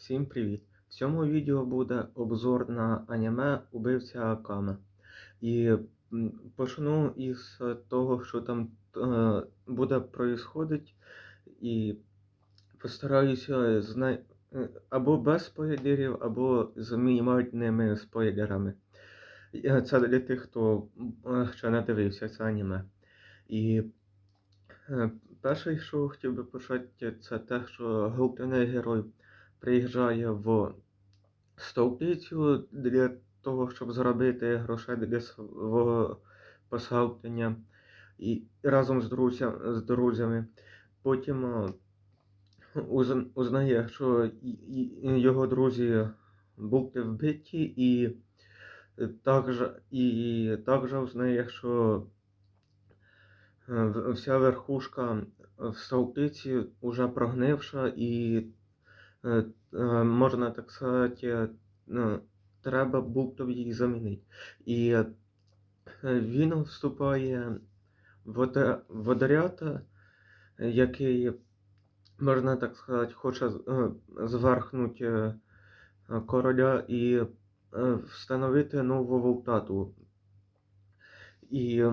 Всім привіт! В цьому відео буде обзор на аніме Убивця Акаме. І почну із того, що там е, буде происходить, і постараюся зна... е, або без спойлерів, або з мінімальними спойлерами. Е, Це для тих, хто ще не дивився це аніме. І перше, що хотів би почати, це те, що головний герой приїжджає в столицю для того, щоб заробити грошей для свого посгалптення і разом з, друзя, з друзями. Потім е, узнає, що його друзі були вбиті, і також, і також узнає, що е, вся верхушка в столиці вже прогнивша і е, е, можна так сказати, е, треба було б її замінити. І е, він вступає в ода- в отряд, е, який, можна так сказати, хоче зверхнути короля і встановити нову волтату. І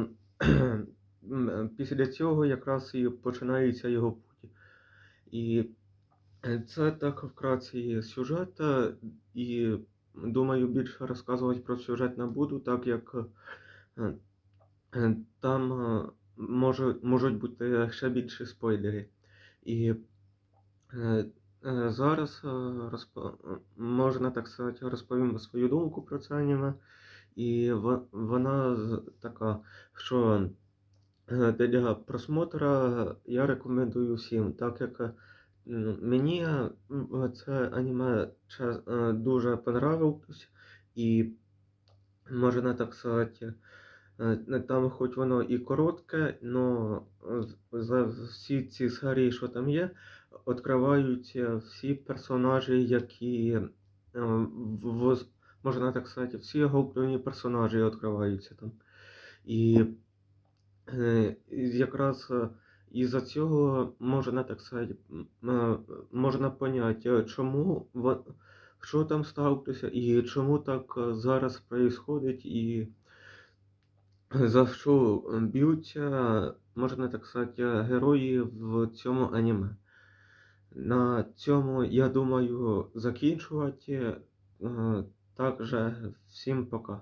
після цього якраз і починається його путь. І Це так вкратце сюжет, е, і думаю, більше розказувати про сюжет не буду, так як е, е, там е, може, можуть бути ще більші спойлери. І е, е, зараз е, розп... можна так сказати, розповім свою думку про це аніме. І вона така, що е, для просмотра я рекомендую всім, так як е, мені це аніме дуже понравилось, і можна так сказати, е, там хоч воно і коротке, але за всі ці серії, що там є, відкриваються всі персонажі, які в- можна так сказати, всі головні персонажі відкриваються там. І якраз е, із-за цього можна так сказати, е, можна поняти, е, чому що там сталося і чому так е, зараз происходить, і за що б'ються, можна так сказати, герої в цьому аніме. На цьому, я думаю, закінчувати. Також всім пока.